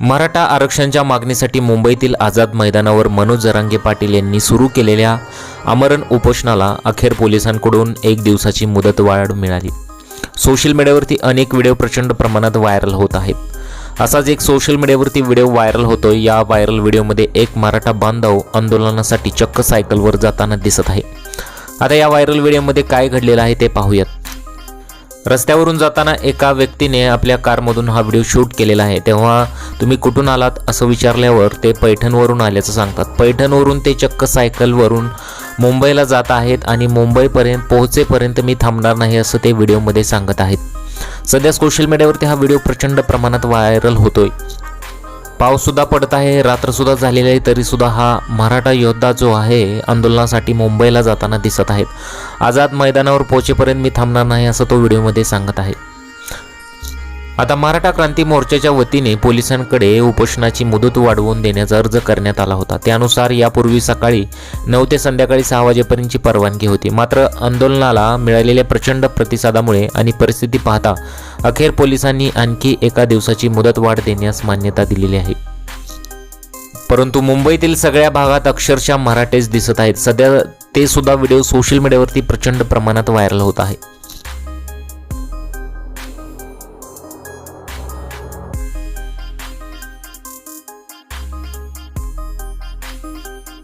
मराठा आरक्षणाच्या मागणीसाठी मुंबईतील आझाद मैदानावर मनोज जरांगे पाटील यांनी सुरू केलेल्या आमरण उपोषणाला अखेर पोलिसांकडून एक दिवसाची मुदत वाढ मिळाली. सोशल मीडियावरती अनेक व्हिडिओ प्रचंड प्रमाणात व्हायरल होत आहेत. असाच एक सोशल मीडियावरती व्हिडिओ व्हायरल होतोय. या व्हायरल व्हिडिओमध्ये एक मराठा बांधव आंदोलनासाठी चक्क सायकलवर जाताना दिसत आहे. आता या व्हायरल व्हिडिओमध्ये काय घडलेलं आहे ते पाहूयात. रस्त्यावरून जाताना एका व्यक्तीने आपल्या कारमधून हा व्हिडिओ शूट केलेला आहे. तेव्हा तुम्ही कुठून आलात असं विचारल्यावर ते पैठणवरून आल्याचं सांगतात. पैठणवरून ते चक्क सायकलवरून मुंबईला जात आहेत आणि मुंबईपर्यंत पोहोचेपर्यंत मी थांबणार नाही असं ते व्हिडिओमध्ये सांगत आहेत. सध्या सोशल मीडियावरती हा व्हिडिओ प्रचंड प्रमाणात व्हायरल होतोय. पाऊससुद्धा पडत आहे रात्रसुद्धा झालेली आहे तरीसुद्धा हा मराठा योद्धा जो आहे आंदोलनासाठी मुंबईला जाताना दिसत आहेत. आझाद मैदानावर पोहोचेपर्यंत मी थांबणार नाही असं तो व्हिडिओमध्ये सांगत आहे. आता मराठा क्रांती मोर्चाच्या वतीने पोलिसांकडे उपोषणाची मुदत वाढवून देण्याचा अर्ज करण्यात आला होता. त्यानुसार यापूर्वी सकाळी नऊ ते संध्याकाळी सहा वाजेपर्यंतची परवानगी होती. मात्र आंदोलनाला मिळालेल्या प्रचंड प्रतिसादामुळे आणि परिस्थिती पाहता अखेर पोलिसांनी आणखी एका दिवसाची मुदत वाढ देण्यास मान्यता दिलेली आहे. परंतु मुंबईतील सगळ्या भागात अक्षरशः मराठेच दिसत आहेत. सध्या ते सुद्धा व्हिडिओ सोशल मीडियावरती प्रचंड प्रमाणात व्हायरल होत आहे.